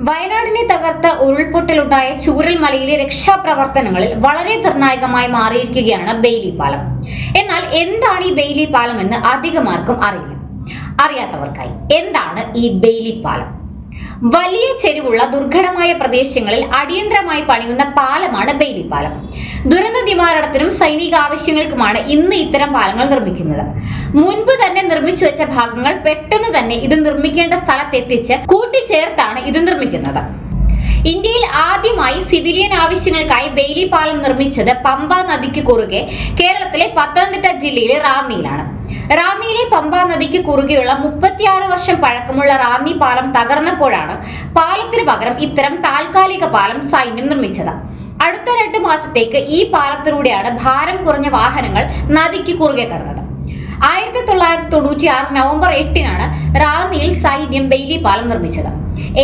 വയനാടിനെ തകർത്ത് ഉരുൾപൊട്ടലുണ്ടായ ചൂരൽമലയിലെ രക്ഷാപ്രവർത്തനങ്ങളിൽ വളരെ നിർണായകമായി മാറിയിരിക്കുകയാണ് ബെയ്ലി പാലം. എന്നാൽ എന്താണ് ഈ ബെയ്ലി പാലം എന്ന് അധികമാർക്കും അറിയില്ല. അറിയാത്തവർക്കായി. എന്താണ് ഈ ബെയ്ലി പാലം? വലിയ ചെരിവുള്ള ദുർഘടമായ പ്രദേശങ്ങളിൽ അടിയന്തരമായി പണിയുന്ന പാലമാണ് ബെയിലി പാലം ദുരന്ത നിവാരണത്തിനും സൈനിക ആവശ്യങ്ങൾക്കുമാണ് ഇന്ന് ഇത്തരം പാലങ്ങൾ നിർമ്മിക്കുന്നത്. മുൻപ് തന്നെ നിർമ്മിച്ചു വെച്ച ഭാഗങ്ങൾ പെട്ടെന്ന് തന്നെ ഇത് നിർമ്മിക്കേണ്ട സ്ഥലത്തെത്തിച്ച് കൂട്ടിച്ചേർത്താണ് ഇത് നിർമ്മിക്കുന്നത്. ഇന്ത്യയിൽ ആദ്യമായി സിവിലിയൻ ആവശ്യങ്ങൾക്കായി ബെയിലി പാലം നിർമ്മിച്ചത് പമ്പ നദിക്ക് കുറുകെ കേരളത്തിലെ പത്തനംതിട്ട ജില്ലയിലെ റാന്നിയിലാണ്. റാന്നിയിലെ പമ്പ നദിക്ക് കുറുകെയുള്ള മുപ്പത്തിയാറ് വർഷം പഴക്കമുള്ള റാന്നി പാലം തകർന്നപ്പോഴാണ് പാലത്തിന് പകരം ഇത്തരം താൽക്കാലിക പാലം സൈന്യം നിർമ്മിച്ചത്. അടുത്ത രണ്ട് മാസത്തേക്ക് ഈ പാലത്തിലൂടെയാണ് ഭാരം കുറഞ്ഞ വാഹനങ്ങൾ നദിക്ക് കുറുകെ കടന്നത്. ആയിരത്തി തൊള്ളായിരത്തി തൊണ്ണൂറ്റി ആറ് നവംബർ എട്ടിനാണ് റാന്നിയിൽ സൈന്യം ബെയിലി പാലം നിർമ്മിച്ചത്.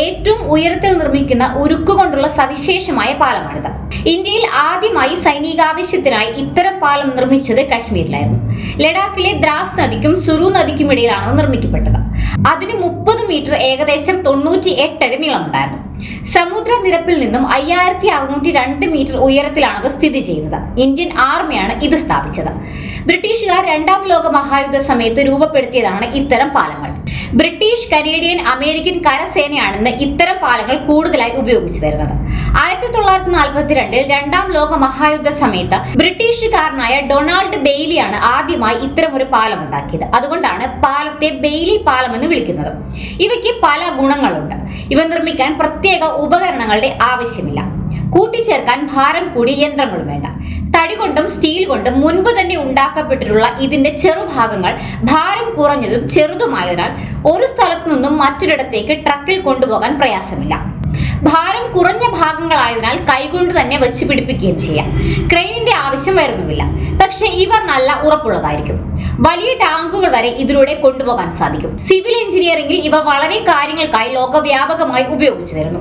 ഏറ്റവും ഉയരത്തിൽ നിർമ്മിക്കുന്ന ഉരുക്കുകൊണ്ടുള്ള സവിശേഷമായ പാലമാണിത്. ഇന്ത്യയിൽ ആദ്യമായി സൈനികാവശ്യത്തിനായി ഇത്തരം പാലം നിർമ്മിച്ചത് കശ്മീരിലായിരുന്നു. ലഡാക്കിലെ ദ്രാസ് നദിക്കും സുറു നദിക്കും ഇടയിലാണ് നിർമ്മിക്കപ്പെട്ടത്. അതിന് മുപ്പത് മീറ്റർ ഏകദേശം തൊണ്ണൂറ്റി എട്ടടി നീളമുണ്ടായിരുന്നു. സമുദ്രനിരപ്പിൽ നിന്നും അയ്യായിരത്തി അറുന്നൂറ്റി രണ്ട് മീറ്റർ ഉയരത്തിലാണ് അത് സ്ഥിതി ചെയ്യുന്നത്. ഇന്ത്യൻ ആർമിയാണ് ഇത് സ്ഥാപിച്ചത്. ബ്രിട്ടീഷുകാർ രണ്ടാം ലോക മഹായുദ്ധ സമയത്ത് രൂപപ്പെടുത്തിയതാണ് ഇത്തരം പാലങ്ങൾ. ബ്രിട്ടീഷ് കനേഡിയൻ അമേരിക്കൻ കരസേനയാണെന്ന് ഇത്തരം പാലങ്ങൾ കൂടുതലായി ഉപയോഗിച്ചു വരുന്നത്. ആയിരത്തി തൊള്ളായിരത്തി നാൽപ്പത്തിരണ്ടിൽ രണ്ടാം ലോക മഹായുദ്ധ സമയത്ത് ബ്രിട്ടീഷുകാരനായ ഡൊണാൾഡ് ബെയ്ലിയാണ് ആദ്യമായി ഇത്തരം ഒരു പാലം ഉണ്ടാക്കിയത് അതുകൊണ്ടാണ് പാലത്തെ ബെയ്ലി പാലം എന്ന് വിളിക്കുന്നത്. ഇവയ്ക്ക് പല ഗുണങ്ങളുണ്ട്. ഇവ നിർമ്മിക്കാൻ പ്രത്യേക ഉപകരണങ്ങളുടെ ആവശ്യമില്ല. കൂട്ടിച്ചേർക്കാൻ ഭാരം കൂടിയ യന്ത്രങ്ങളും വേണ്ട. തടി കൊണ്ടും സ്റ്റീൽ കൊണ്ടും മുൻപ് തന്നെ ഉണ്ടാക്കപ്പെട്ടിട്ടുള്ള ഇതിന്റെ ചെറുഭാഗങ്ങൾ ഭാരം കുറഞ്ഞതും ചെറുതുമായതിനാൽ ഒരു സ്ഥലത്തു നിന്നും മറ്റൊരിടത്തേക്ക് ട്രക്കിൽ കൊണ്ടുപോകാൻ പ്രയാസമില്ല. ഭാഗങ്ങളായതിനാൽ കൈകൊണ്ട് തന്നെ വെച്ച് പിടിപ്പിക്കുകയും ചെയ്യാം. ക്രെയിനിന്റെ ആവശ്യം വരുന്നുമില്ല. പക്ഷെ ഇവ നല്ല ഉറപ്പുള്ളതായിരിക്കും. വലിയ ടാങ്കുകൾ വരെ ഇതിലൂടെ കൊണ്ടുപോകാൻ സാധിക്കും. സിവിൽ എഞ്ചിനീയറിംഗിൽ ഇവ വളരെ കാര്യങ്ങൾക്കായി ലോകവ്യാപകമായി ഉപയോഗിച്ചു വരുന്നു.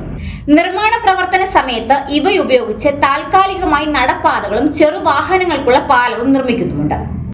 നിർമ്മാണ പ്രവർത്തന സമയത്ത് ഇവ ഉപയോഗിച്ച് താൽക്കാലികമായി നടപ്പാതകളും ചെറുവാഹനങ്ങൾക്കുള്ള പാലവും നിർമ്മിക്കുന്നുമുണ്ട്.